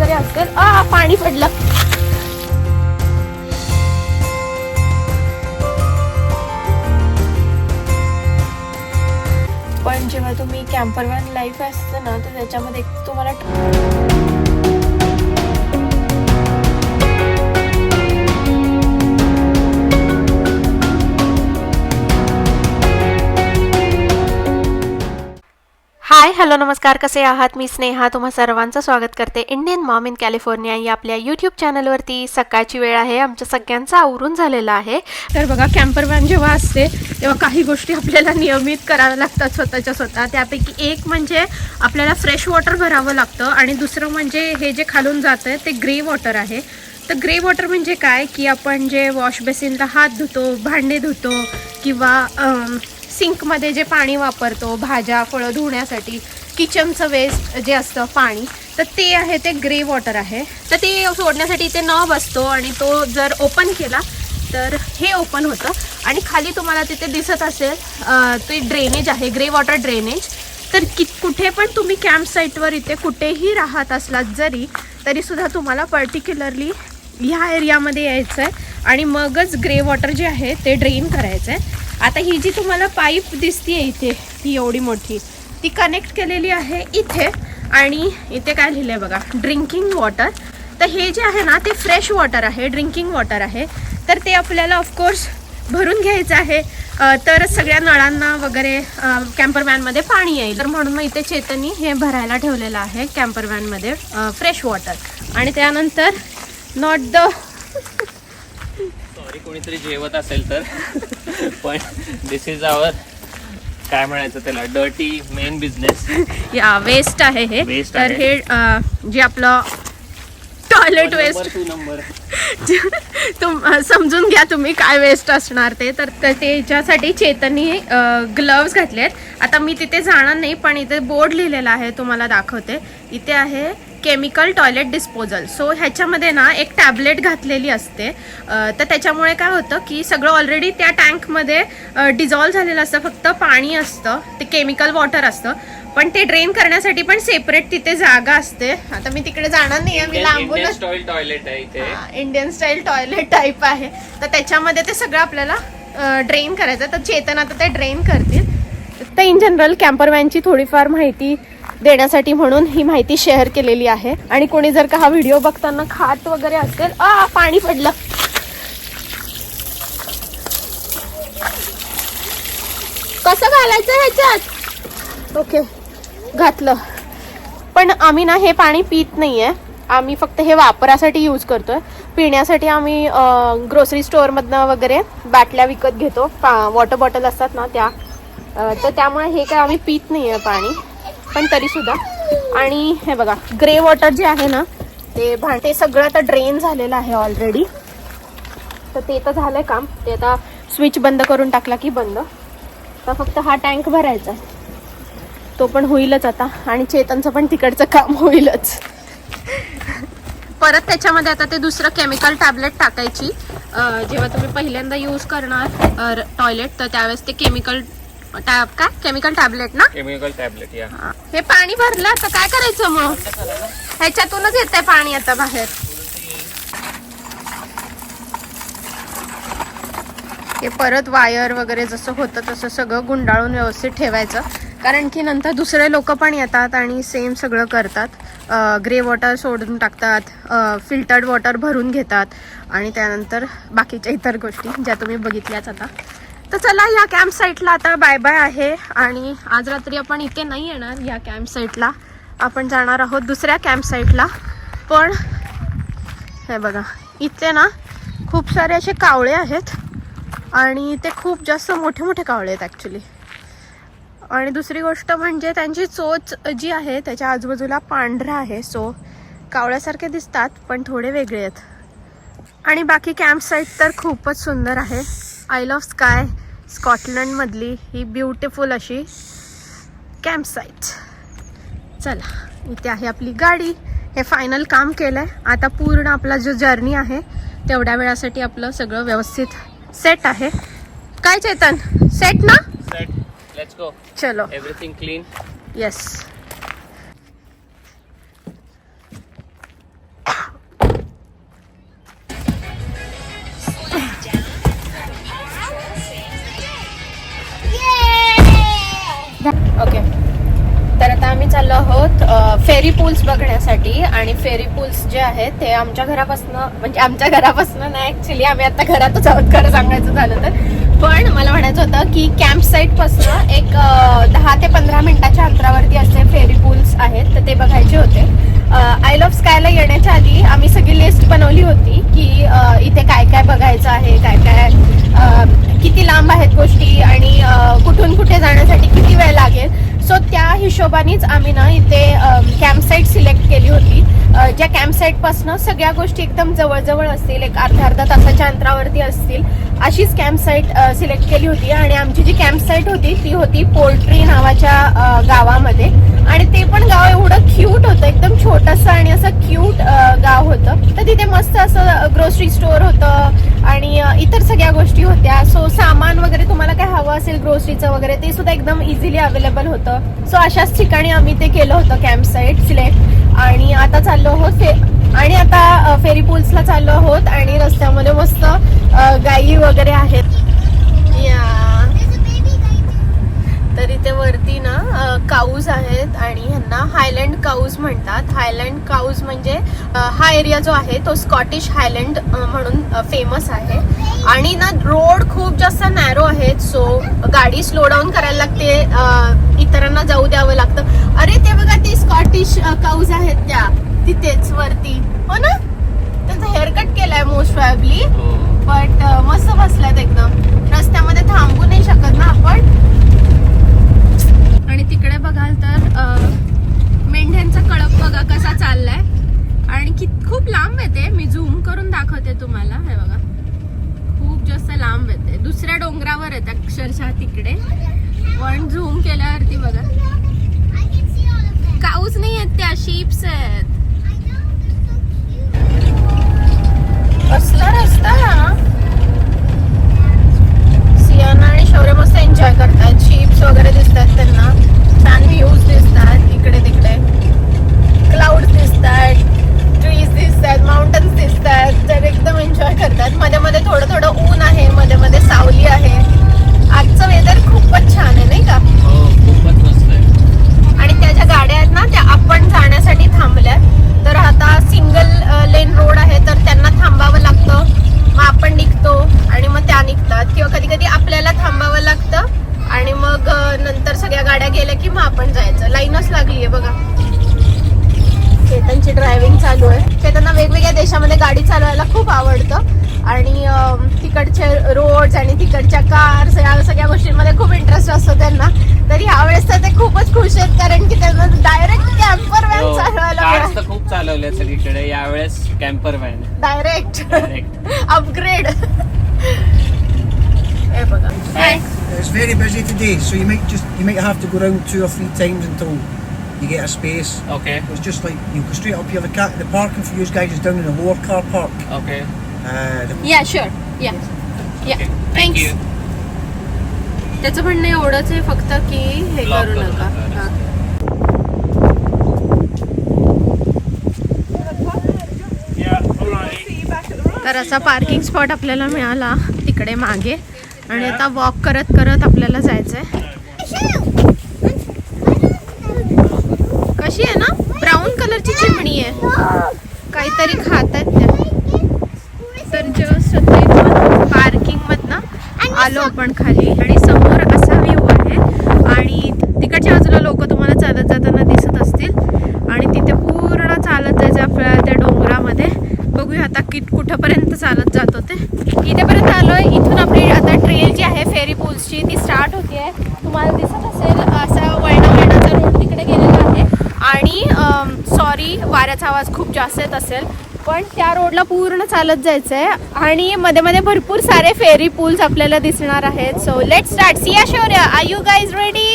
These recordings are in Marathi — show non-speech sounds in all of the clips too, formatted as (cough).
वगैरे असेल. आ पाणी पडलं. पण जेव्हा तुम्ही कॅम्पर वॅन लाईफ असतं ना तर त्याच्यामध्ये तुम्हाला हाय हॅलो नमस्कार. कसे आहात? मी स्नेहा. तुम्हा सर्वांचं स्वागत करते इंडियन मॉम इन कॅलिफोर्निया या आपल्या यूट्यूब चॅनलवरती सकाळची वेळ आहे. आमच्या सगळ्यांचा आवरून झालेला आहे. तर बघा कॅम्पर वॅन जेव्हा असते तेव्हा काही गोष्टी आपल्याला नियमित कराव्या लागतात स्वतःच्या स्वतः. त्यापैकी एक म्हणजे आपल्याला फ्रेश वॉटर भरावं लागतं आणि दुसरं म्हणजे हे जे खालून जातं ते ग्रे वॉटर आहे. तर ग्रे वॉटर म्हणजे काय? की आपण जे वॉश बेसिनला हात धुतो भांडे धुतो किंवा सिंकमध्ये जे पाणी वापरतो भाज्या फळं धुण्यासाठी किचनचं वेस्ट जे असतं पाणी तर ते आहे ते ग्रे वॉटर आहे. तर ते सोडण्यासाठी इथे नब असतो आणि तो जर ओपन केला तर हे ओपन होतं. आणि खाली तुम्हाला तिथे दिसत असेल ते ड्रेनेज आहे ग्रे वॉटर ड्रेनेज. तर कि कुठे पण तुम्ही कॅम्प साईटवर इथे कुठेही राहत असलात जरी तरीसुद्धा तुम्हाला पर्टिक्युलरली ह्या एरियामध्ये यायचं आहे आणि मगच ग्रे वॉटर जे आहे ते ड्रेन करायचं आहे आता ही जी तुम्हाला पाईप दिसते इथे ही एवढी मोठी ती कनेक्ट केलेली आहे इथे आणि इथे काय लिहिलं आहे बघा ड्रिंकिंग वॉटर तर हे जे आहे ना ते फ्रेश वॉटर आहे ड्रिंकिंग वॉटर आहे. तर ते आपल्याला ऑफकोर्स भरून घ्यायचं आहे. अ, तरच सगळ्या नळांना वगैरे कॅम्पर व्हॅनमध्ये पाणी येईल. तर म्हणून मग इथे चेतनी हे भरायला ठेवलेलं आहे कॅम्पर व्हॅनमध्ये फ्रेश वॉटर आणि त्यानंतर नॉट द सॉरी कोणीतरी जेवत असेल तर. (laughs) पण दिस इज आवर काय म्हणायचं त्याला डर्टी मेन बिझनेस या वेस्ट आहे हे. Waste तर आहे. हे अ, जे आपलं टॉयलेट वेस्ट टू नंबर तुम समजून घ्या तुम्ही काय वेस्ट असणार ते. तर त्याच्यासाठी चेतनी ग्लव्स घातले आहेत आता मी तिथे जाणार नाही पण इथे बोर्ड लिहिलेला आहे तुम्हाला दाखवते. इथे आहे केमिकल टॉयलेट डिस्पोजल सो ह्याच्यामध्ये ना एक टॅबलेट घातलेली असते. तर त्याच्यामुळे काय होतं की सगळं ऑलरेडी त्या टँकमध्ये डिझॉल्व्ह झालेलं असतं. फक्त पाणी असतं. ते केमिकल वॉटर असतं. पण ते ड्रेन करण्यासाठी पण सेपरेट तिथे जागा असते. आता मी तिकडे जाणार नाही मी लांबूनच टॉयलेट आहे इंडियन स्टाईल टॉयलेट टाईप आहे. तर त्याच्यामध्ये ते सगळं आपल्याला ड्रेन करायचं तर चेतन आता ते ड्रेन करतील. तर इन जनरल कॅम्पर वॅनची थोडीफार माहिती देण्यासाठी म्हणून ही माहिती शेअर केलेली आहे. आणि कोणी जर का हा व्हिडिओ बघताना खात वगैरे असेल आ पाणी पडलं. कसं घालायचं ह्याच्यात? ओके घातलं. पण आम्ही ना हे पाणी पित नाहीये. आम्ही फक्त हे वापरासाठी यूज करतोय. पिण्यासाठी आम्ही ग्रोसरी स्टोअरमधनं वगैरे बाटल्या विकत घेतो. वॉटर बॉटल असतात ना त्या. तर त्यामुळे हे काय आम्ही पित आहे पाणी. पण तरीसुद्धा. आणि हे बघा ग्रे वॉटर जे आहे ना ते भांडे सगळं आता ड्रेन झालेलं आहे ऑलरेडी तर ते तर झालंय काम. ते आता स्विच बंद करून टाकला की बंद. तर फक्त हा टँक भरायचा आहे. तो पण होईलच आता. आणि चेतनचं पण तिकडचं काम होईलच. परत त्याच्यामध्ये आता ते दुसरं केमिकल टॅबलेट टाकायची. जेव्हा तुम्ही पहिल्यांदा यूज करणार टॉयलेट तर त्यावेळेस ते केमिकल काय? केमिकल टॅबलेट ना? केमिकल टॅबलेट या हा. पाणी भरलं आता काय करायचं मग? ह्याच्यातूनच येत आहे पाणी आता बाहेर. हे परत वायर वगैरे जसं होतं तसं सगळं गुंडाळून व्यवस्थित ठेवायचं. कारण की नंतर दुसरे लोक पण येतात आणि सेम सगळं करतात. ग्रे वॉटर सोडून टाकतात फिल्टर्ड वॉटर भरून घेतात. आणि त्यानंतर बाकीच्या इतर गोष्टी ज्या तुम्ही बघितल्याच आता. तर चला या कॅम्प साईटला आता बाय बाय आहे. आणि आज रात्री आपण इथे नाही येणार या कॅम्प साईटला आपण जाणार आहोत दुसऱ्या कॅम्प साईटला पण हे बघा इथे ना खूप सारे असे कावळे आहेत. आणि ते खूप जास्त मोठे मोठे कावळे आहेत ॲक्च्युली आणि दुसरी गोष्ट म्हणजे त्यांची चोच जी आहे त्याच्या आजूबाजूला पांढरा आहे. सो कावळ्यासारखे दिसतात पण थोडे वेगळे आहेत. आणि बाकी कॅम्प साईट तर खूपच सुंदर आहे. आयल ऑफ स्काय स्कॉटलंडमधली ही ब्युटिफुल अशी कॅम्प साईट चला इथे आहे आपली गाडी. हे फायनल काम केलं आहे आता पूर्ण आपला जो जर्नी आहे तेवढ्या वेळासाठी आपलं सगळं व्यवस्थित सेट आहे. काय चेतन? सेट ना? सेट लेट्स गो चलो. एव्हरीथिंग क्लीन येस आणि फेरी पूल्स जे आहेत ते आमच्या घरापासून म्हणजे आमच्या घरापासून नाही ऍक्च्युली आम्ही आता घरातच आहोत खरं सांगायचं झालं तर. पण मला म्हणायचं होतं की कॅम्प साईटपासून एक दहा ते पंधरा मिनिटाच्या अंतरावरती असे फेरी पूल्स आहेत तर ते बघायचे होते. आय ऑफ स्कायला येण्याच्या आधी आम्ही सगळी लिस्ट बनवली होती की इथे काय काय बघायचं आहे काय काय किती लांब आहेत गोष्टी आणि कुठून कुठे जाण्यासाठी किती वेळ लागेल. सो त्या हिशोबानेच आम्ही ना इथे कॅम्प साईट सिलेक्ट केली होती. ज्या कॅम्प सगळ्या गोष्टी एकदम जवळजवळ असतील एक अर्ध्या अर्धा तासाच्या अंतरावरती असतील अशीच कॅम्प साईट सिलेक्ट केली होती. आणि आमची जी कॅम्प साईट होती ती होती पोल्ट्री नावाच्या गावामध्ये. आणि ते पण गाव एवढं क्यूट होतं एकदम छोटंसं आणि असं क्यूट गाव होतं. तर तिथे मस्त असं ग्रोसरी स्टोअर होतं आणि इतर सगळ्या गोष्टी होत्या. सो सामान वगैरे तुम्हाला काय हवं असेल ग्रोसरीचं वगैरे ते सुद्धा एकदम इझिली अवेलेबल होतं. सो अशाच ठिकाणी आम्ही ते केलं होतं कॅम्प साईट सिलेक्ट आणि आता चाललो आहोत फे आणि आता फेरी पूल्सला चाललो आहोत आणि रस्त्यामध्ये मस्त गायी वगैरे आहेत. या. तर इथे वरती ना काऊज आहेत आणि ह्यांना हायलँड काऊज म्हणतात. हायलँड काऊज म्हणजे हा एरिया जो आहे तो स्कॉटिश हायलँड म्हणून फेमस आहे. आणि ना रोड खूप जास्त नॅरो आहेत सो गाडी स्लो डाऊन करायला लागते इतरांना जाऊ द्यावं लागतं. अरे ते बघा ते स्कॉटिश काऊज आहेत त्या तिथेच वरती. हो ना? त्यांचा हेअरकट केलाय मोस्ट प्रॉब्ली बट मस्त बसल्यात एकदम. रस्त्यामध्ये थांबू नाही शकत ना आपण. आणि तिकडे बघाल तर मेंढ्यांचा कळप बघा कसा चाललाय. आणि कि खूप लांब येते. मी झूम करून दाखवते तुम्हाला. हे बघा. खूप जास्त लांब येते. दुसऱ्या डोंगरावर येते अक्षरशः तिकडे. पण झूम केल्यावरती बघा. काऊच नाही आहेत त्या शिप्स आहेत. कसला रस्ता हा सियाना आणि शौर्य मस्त एन्जॉय करतात शिप्स वगैरे दिसतात त्यांना छान व्ह्यूज दिसतात इकडे तिकडे क्लाउड दिसतात ट्रीज दिसतात माउंटन्स दिसतात तर एकदम एन्जॉय करतात मध्ये मध्ये थोडं थोडं ऊन आहे मध्ये मध्ये सावली आहे आजचं वेदर खूपच छान आहे नाही का हो खूपच मस्त आहे आणि त्या ज्या गाड्या आहेत ना त्या आपण जाण्यासाठी थांबल्यात तर आता सिंगल लेन रोड आहे तर त्यांना थांबावं लागतं मग आपण निघतो आणि मग त्या निघतात किंवा कधी कधी आपल्याला थांबावं लागतं आणि मग अ, नंतर सगळ्या गाड्या गेल्या की मग आपण जायचं लाईनच लागली आहे बघा चेतनची आहे चेतनना वेगवेगळ्या देशामध्ये गाडी चालवायला खूप आवडतं. आणि तिकडचे रोड्स आणि तिकडच्या कार्स या सगळ्या गोष्टींमध्ये खूप इंटरेस्ट असतो त्यांना. तर यावेळेस तर ते खूपच खुश आहेत कारण की त्यांना डायरेक्ट कॅम्पर हो, व्हॅन चालवायला खूप चालवल्या सगळीकडे. यावेळेस camper van direct direct upgrade हे बघा. It's very busy today, so you might just you might have to go round two or three times until you get a space. Okay It's just like you go straight up here. The, car, the parking for you guys is down in the lower car park. Okay Uh, the, या शुअर या या थँक्यू थँक्स त्याचं म्हणणं एवढंच आहे फक्त की हे करू नका. हा. तर असा पार्किंग स्पॉट आपल्याला मिळाला तिकडे मागे आणि आता वॉक करत करत आपल्याला जायचंय आहे ना ब्राऊन कलरची चिमणी आहे. काहीतरी खात आहेत त्या. तर जेव्हा पार्किंग मधनं आलो आपण खाली. आणि समोर असा व्ह्यू आहे. आणि तिकडच्या बाजूला लोक तुम्हाला चालत जाताना दिसत असतील. आणि तिथे पूर्ण चालत जायचं आपल्या त्या डोंगरामध्ये. बघूया आता कित कुठंपर्यंत चालत जात होते. इथेपर्यंत आलोय. इथून आपली आता ट्रेल जी आहे फेरी पूल्सची ती स्टार्ट होती आहे तुम्हाला दिसत असेल असा वळणा वळणाचा रोड तिकडे गेलेला आहे आणि वाऱ्याचा आवाज खूप जास्त येत असेल. पण त्या रोडला पूर्ण चालत जायचं आहे आणि मध्ये मध्ये भरपूर सारे फेरी पूल्स आपल्याला दिसणार आहेत. So let start Siya Shaurya are you guys ready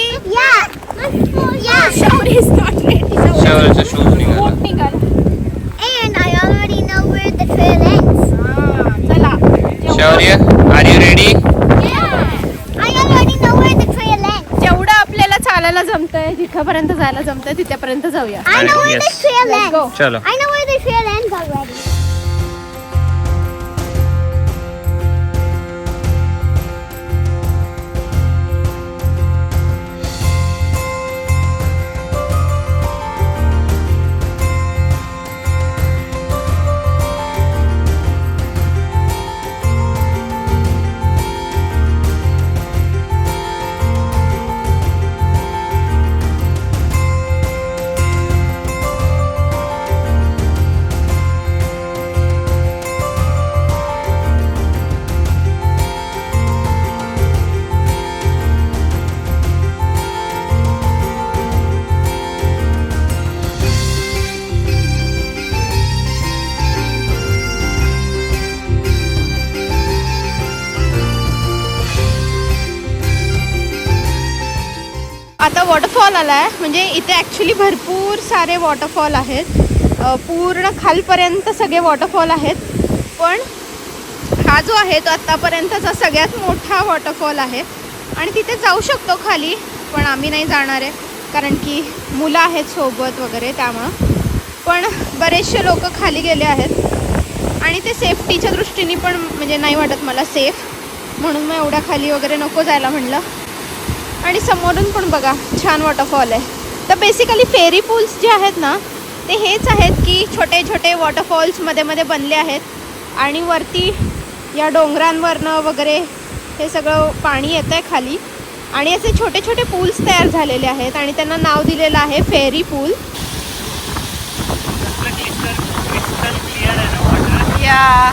And I already know where the trail ends. चला. Shaurya are you ready Yeah. I already know where the trail ends. जेवढं आपल्याला आहे जिथपर्यंत जायला जमतं तिथेपर्यंत जाऊया. चलो. I know way the waterfall आला आहे. म्हणजे इथे ॲक्च्युली भरपूर सारे वॉटरफॉल आहेत. पूर्ण खालपर्यंत सगळे वॉटरफॉल आहेत. पण हा जो आहे तो आत्तापर्यंतचा सगळ्यात मोठा वॉटरफॉल आहे. आणि तिथे जाऊ शकतो खाली पण आम्ही नाही जाणार आहे. कारण की मुलं आहेत सोबत वगैरे त्यामुळं. पण बरेचसे लोक खाली गेले आहेत. आणि ते सेफ्टीच्या दृष्टीने पण म्हणजे नाही वाटत मला सेफ म्हणून मग एवढ्या खाली वगैरे नको जायला म्हणलं. आणि समोरून पण बघा छान वॉटरफॉल आहे. तर बेसिकली फेरी पूल्स जे आहेत ना ते हेच आहेत की छोटे छोटे वॉटरफॉल्समध्ये मध्ये बनले आहेत. आणि वरती या डोंगरांवरनं वगैरे हे सगळं पाणी येतं आहे खाली. आणि असे छोटे छोटे पूल्स तयार झालेले आहेत आणि त्यांना नाव दिलेलं आहे फेरी पूल या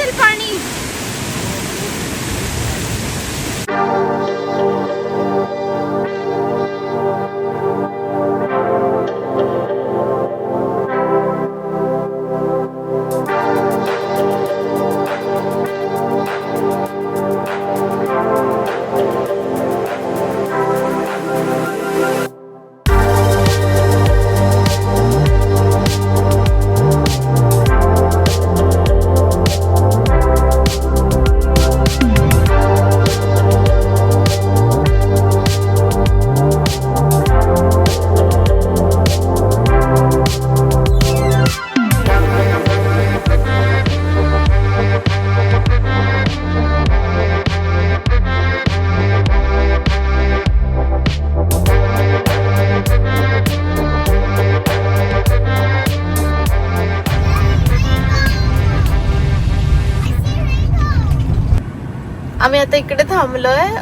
थंड असेल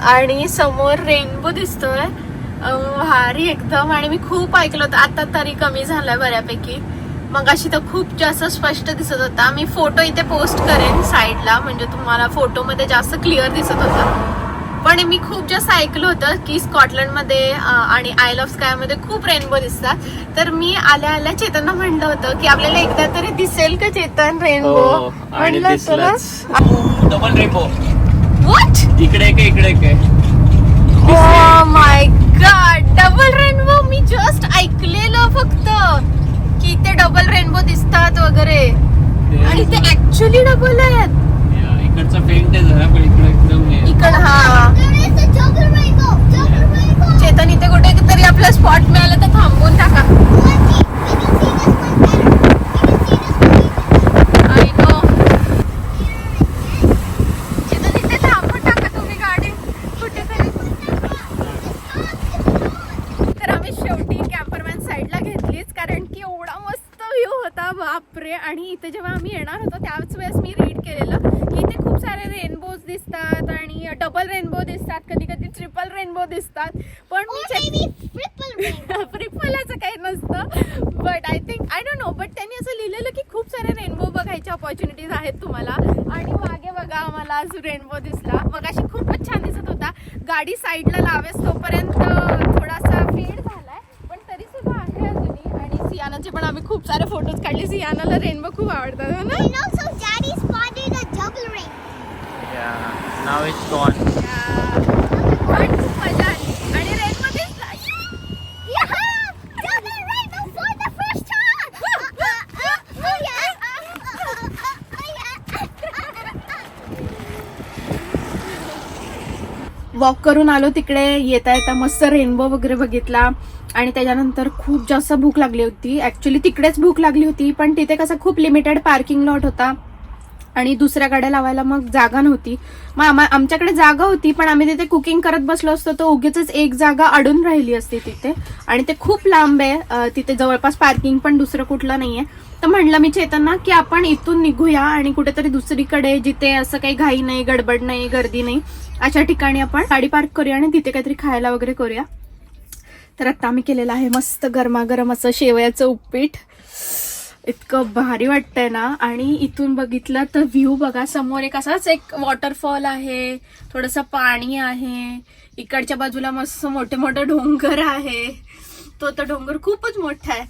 आणि समोर रेनबो दिसतोय. भारी एकदम. आणि मी खूप ऐकलं होतं. आता तरी कमी झालाय बऱ्यापैकी. मग अशी तर खूप जास्त स्पष्ट दिसत होता. मी फोटो इथे पोस्ट करेन साईडला म्हणजे तुम्हाला फोटोमध्ये जास्त क्लिअर दिसत होता. पण मी खूप जास्त ऐकलं होतं की स्कॉटलंडमध्ये आणि आयल ऑफ स्कायमध्ये खूप रेनबो दिसतात. तर मी आल्या आल्या चेतनला म्हणलं होतं की आपल्याला एकदा तरी दिसेल का चेतन रेनबो हो म्हणलं होतं ना. डबल रेपो What? इकडे आहे, इकडे. Oh my god double rainbow मी जस्ट ऐकलेलं फक्त की ते डबल रेनबो दिसतात वगैरे आणि ते ऍक्च्युली डबल आहेत इकडचा पेंट आहे जरा पण इकडे एकदम हे. इकड हा. चेतन इथे कुठे तरी आपला स्पॉट मिळाला तर थांबवून टाका Lucky. We can see this one better. We can see this one. I know Chetan इथे थांबवून टाका तुम्ही गाडी कुठेतरी तर आम्ही शेवटी कॅम्परमॅन साईडला घेतलीच कारण की एवढा मस्त व्ह्यू होता बापरे आणि इथे जेव्हा आम्ही येणार होतो त्याच वेळेस मी रीड केलेलं की इथे खूप सारे रेनबोज दिसतात आणि डबल रेनबो दिसतात कधी कधी ट्रिपल रेनबो दिसतात पण मी Or maybe triple rainbow. प्रिफलाचं काही नसतं but I think I don't know but त्यांनी असं लिहिलेलं की खूप सारे रेनबो बघायच्या ऑपॉर्च्युनिटीज आहेत तुम्हाला आणि मागे बघा आम्हाला आज रेनबो दिसला मग अशी खूपच छान दिसत होता गाडी साईडला लावेस तोपर्यंत थोडासा फेड झालाय पण तरी सुद्धा आहे अजूनही आणि सियानाचे पण आम्ही खूप सारे फोटोज काढले सियानाला रेनबो खूप आवडतात हो ना now it's gone. पण खूप मजा आली आणि रेनबो दिसला Yeah! Double rainbow for the first time! Uh, uh, uh, oh yeah! Uh, uh, uh, walk करून आलो तिकडे येता येता मस्त रेनबो वगैरे बघितला आणि त्याच्यानंतर खूप जास्त भूक लागली होती. ऍक्च्युली तिकडेच भूक लागली होती पण तिथे कसं खूप लिमिटेड पार्किंग लॉट होता. आणि दुसऱ्या गाड्या लावायला मग जागा नव्हती. मग आम्हा आमच्याकडे जागा होती पण आम्ही तिथे कुकिंग करत बसलो असतो तर उगीच एक जागा अडून राहिली असती तिथे. आणि ते खूप लांब आहे तिथे जवळपास पार्किंग पण दुसरं कुठलं नाहीये. तर म्हणलं मी चेतना की आपण इथून निघूया आणि कुठेतरी दुसरीकडे जिथे असं काही घाई नाही गडबड नाही गर्दी नाही अशा ठिकाणी आपण गाडी पार्क करूया आणि तिथे काहीतरी खायला वगैरे करूया. तर आता आम्ही केलेलं आहे मस्त गरमागरम असं शेवयाचं उपीट. इतकं भारी वाटतंय ना. आणि इथून बघितलं तर व्ह्यू बघा समोर एक असाच एक वॉटरफॉल आहे. थोडंसं पाणी आहे. इकडच्या बाजूला मस्त मोठे मोठे डोंगर आहे. तो तर डोंगर खूपच मोठा आहे.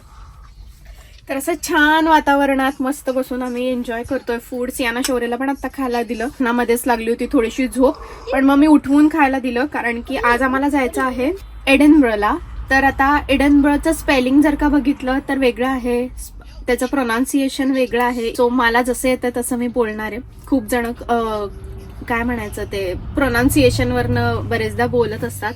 तर असं छान वातावरणात मस्त बसून आम्ही एन्जॉय करतोय फूड सियाना शौर्यला पण आता खायला दिलं. ना मध्येच लागली होती थोडीशी झोप. पण मग मी उठवून खायला दिलं कारण की आज आम्हाला जायचं आहे एडनब्रला. तर आता एडनबर्गचं स्पेलिंग जर का बघितलं तर वेगळं आहे. त्याचं प्रोनाऊन्सिएशन वेगळं आहे. सो मला जसं येतं तसं मी बोलणार आहे. खूप जण काय म्हणायचं ते प्रोनाऊन्सिएशन वरनं बरेचदा बोलत असतात.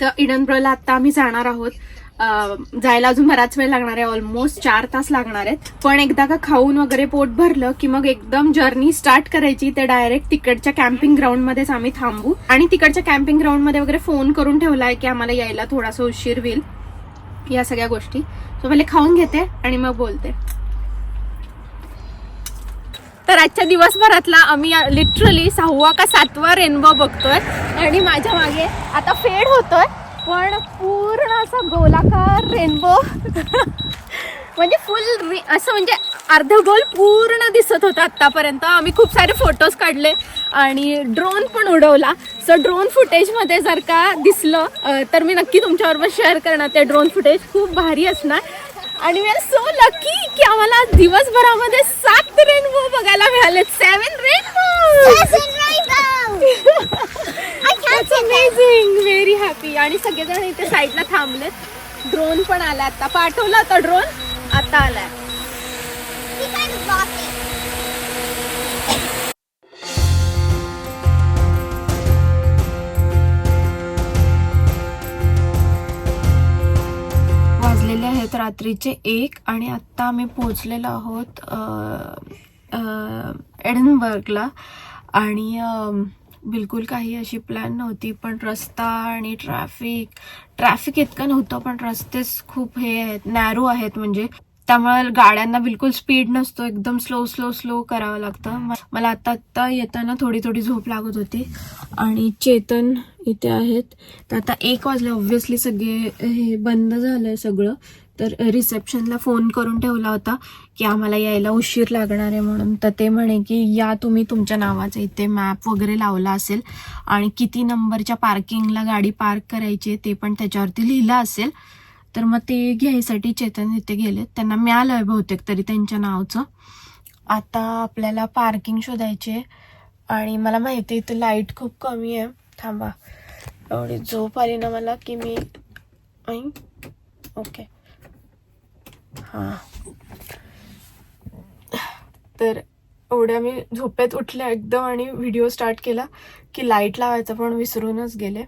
तर इडनब्रला आता आम्ही जाणार आहोत. जायला अजून बराच वेळ लागणार आहे. ऑलमोस्ट चार तास लागणार आहेत. पण एकदा का खाऊन वगैरे पोट भरलं की मग एकदम जर्नी स्टार्ट करायची ते डायरेक्ट तिकडच्या कॅम्पिंग ग्राउंड मध्येच आम्ही थांबू. आणि तिकडच्या कॅम्पिंग ग्राउंडमध्ये वगैरे फोन करून ठेवलाय की आम्हाला यायला थोडासा उशीर होईल. या सगळ्या गोष्टी. सो पहिले खाऊन घेते आणि मग बोलते. तर आजच्या दिवसभरातला आम्ही लिटरली सहावा का सातवा रेनबो बघतोय. आणि माझ्या मागे आता फेड होतोय. पण पूर्ण असा गोलाकार रेनबो. म्हणजे फुल असं म्हणजे अर्ध गोल पूर्ण दिसत होता आतापर्यंत आम्ही खूप सारे फोटोज काढले आणि ड्रोन पण उडवला. सो ड्रोन फुटेजमध्ये जर का दिसलं तर मी नक्की तुमच्याबरोबर शेअर करणार. ते ड्रोन फुटेज खूप भारी असणार. आणि मी सो लकी की आम्हाला आज दिवसभरामध्ये सात रेनबो बघायला मिळाले. Seven rainbow amazing. Very happy आणि सगळेजण इथे साईडला थांबलेत. ड्रोन पण आला आता. पाठवला होता ड्रोन आता आलाय. आहेत रात्रीचे एक आणि आत्ता आम्ही पोहोचलेलो आहोत एडनबर्गला. आणि बिलकुल काही अशी प्लॅन नव्हती पण रस्ता आणि ट्रॅफिक ट्रॅफिक इतकं नव्हतं पण रस्तेच खूप हे आहेत नॅरो आहेत म्हणजे. त्यामुळे गाड्यांना बिलकुल स्पीड नसतो एकदम स्लो स्लो स्लो करावं लागतं. मला आता आत्ता येताना थोडी थोडी झोप लागत होती. आणि चेतन इथे आहेत. तर आता एक वाजले ऑब्व्हियसली सगळे हे बंद झालंय सगळं. तर रिसेप्शनला फोन करून ठेवला होता की आम्हाला यायला उशीर लागणार आहे म्हणून. तर ते म्हणे की या तुम्ही तुमच्या नावाचं इथे मॅप वगैरे लावला असेल आणि किती नंबरच्या पार्किंगला गाडी पार्क करायची आहे ते पण त्याच्यावरती लिहिलं असेल. तर मग ते घ्यायसाठी चेतन इथे गेले. त्यांना मिळालंय बहुतेक तरी त्यांच्या नावचं. आता आपल्याला पार्किंग शोधायचे आणि मला माहिती आहे इथे लाइट खूप कमी आहे. थांबा. एवढी झोप आली ना मला की मी ऐ ओके हां. तर एवढ्या मी झोपेत उठल्या एकदम आणि व्हिडिओ स्टार्ट केला की लाइट लावायचं पण विसरूनच गेले.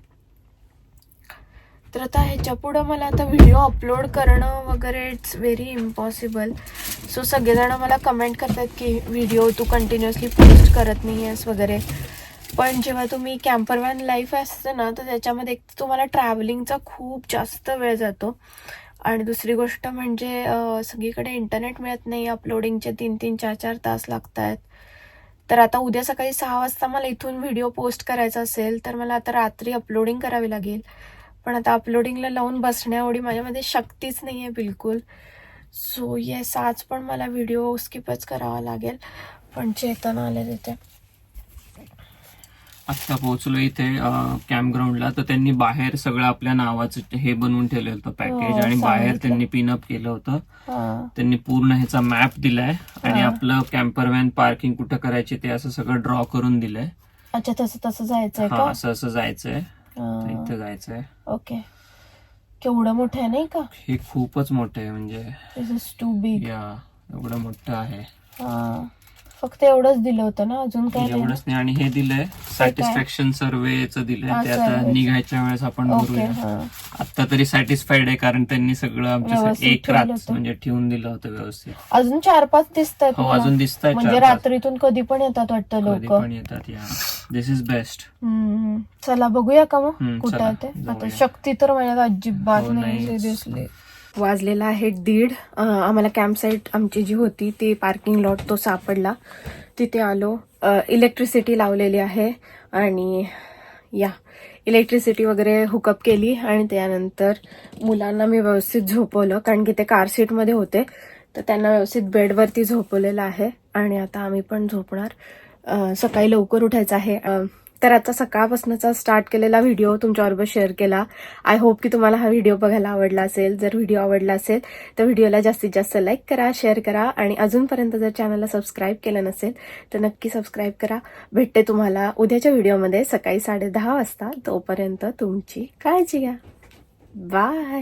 तर आता ह्याच्या पुढं मला आता व्हिडिओ अपलोड करणं वगैरे इट्स व्हेरी इम्पॉसिबल सो सगळेजण मला कमेंट करतात की व्हिडिओ तू कंटिन्युअसली पोस्ट करत नाही आहेस वगैरे. पण जेव्हा तुम्ही कॅम्पर वॅन लाईफ असतं ना तर त्याच्यामध्ये एक तर तुम्हाला ट्रॅव्हलिंगचा खूप जास्त वेळ जातो. आणि दुसरी गोष्ट म्हणजे सगळीकडे इंटरनेट मिळत नाही अपलोडिंगचे तीन तीन चार चार तास लागत आहेत तर आता उद्या सकाळी सहा वाजता मला इथून व्हिडिओ पोस्ट करायचा असेल तर मला आता रात्री अपलोडिंग करावी लागेल. पण आता अपलोडिंगला लावून बसण्या एवढी माझ्यामध्ये शक्तीच नाही आहे बिलकुल. सो येस आज पण मला व्हिडिओ स्किपच करावा लागेल. पण चेतन आले तिथे आत्ता पोहोचलो इथे कॅम्प ग्राउंडला तर त्यांनी बाहेर सगळं आपल्या नावाचं हे बनवून ठेवलं होतं हो, पॅकेज आणि बाहेर. त्यांनी पिनअप केलं होतं. हा. त्यांनी पूर्ण ह्याचा मॅप दिलाय आणि हा. आपलं कॅम्पर व्हॅन पार्किंग कुठं करायचे ते असं सगळं ड्रॉ करून दिलंय. अच्छा तसं तसं जायचंय हा का? असं असं जायचंय. हा, इथं जायचंय. ओके. केवढं मोठं आहे नाही का? हे खूपच मोठं आहे म्हणजे. टू बिग या एवढं मोठं आहे. हा. फक्त एवढंच दिलं होतं ना अजून काय नाही एवढंच नाही. आणि हे दिलंय सॅटिस्फॅक्शन सर्वेचं दिलंय. ते आता. निघायच्या वेळेस आपण ओके हा. आता तरी सॅटिस्फाईड आहे कारण त्यांनी सगळं आमच्यासाठी व्यवस्थित एक ठेवलं रात होतं. म्हणजे ठेवून दिलं होतं व्यवस्थित. अजून चार पाच दिसत आहेत हो अजून दिसत म्हणजे रात्रीतून कधी पण येतात वाटतं लोक. पण येतात या. दिस इज बेस्ट चला बघूया का मग हम्म, कुठं चला, आहे ते. आता जाऊया. शक्ती तर माझ्यात अजिबात हो, नाही नाहीच. सिरियसली वाजलेला आहे दीड. आम्हाला कॅम्पसाईट आमची जी होती ती पार्किंग लॉट तो सापडला. तिथे आलो. इलेक्ट्रिसिटी लावलेली आहे आणि या. इलेक्ट्रिसिटी वगैरे हुकअप केली आणि त्यानंतर मुलांना मी व्यवस्थित झोपवलं. कारण की ते कार सीटमध्ये होते. तर त्यांना व्यवस्थित बेडवरती झोपवलेलं आहे. आणि आता आम्ही पण झोपणार. सकाळी लवकर उठायचं आहे. तर आता सकाळपासूनचा स्टार्ट केलेला व्हिडिओ तुमच्याबरोबर शेअर केला. आय होप की तुम्हाला हा व्हिडिओ बघायला आवडला असेल. जर व्हिडिओ आवडला असेल तर व्हिडिओला जास्तीत जास्त लाईक करा शेअर करा आणि अजूनपर्यंत जर चॅनलला सबस्क्राईब केलं नसेल तर नक्की सबस्क्राईब करा. भेटते तुम्हाला उद्याच्या व्हिडिओमध्ये सकाळी साडे दहा वाजता. तोपर्यंत तुमची काळजी घ्या. बाय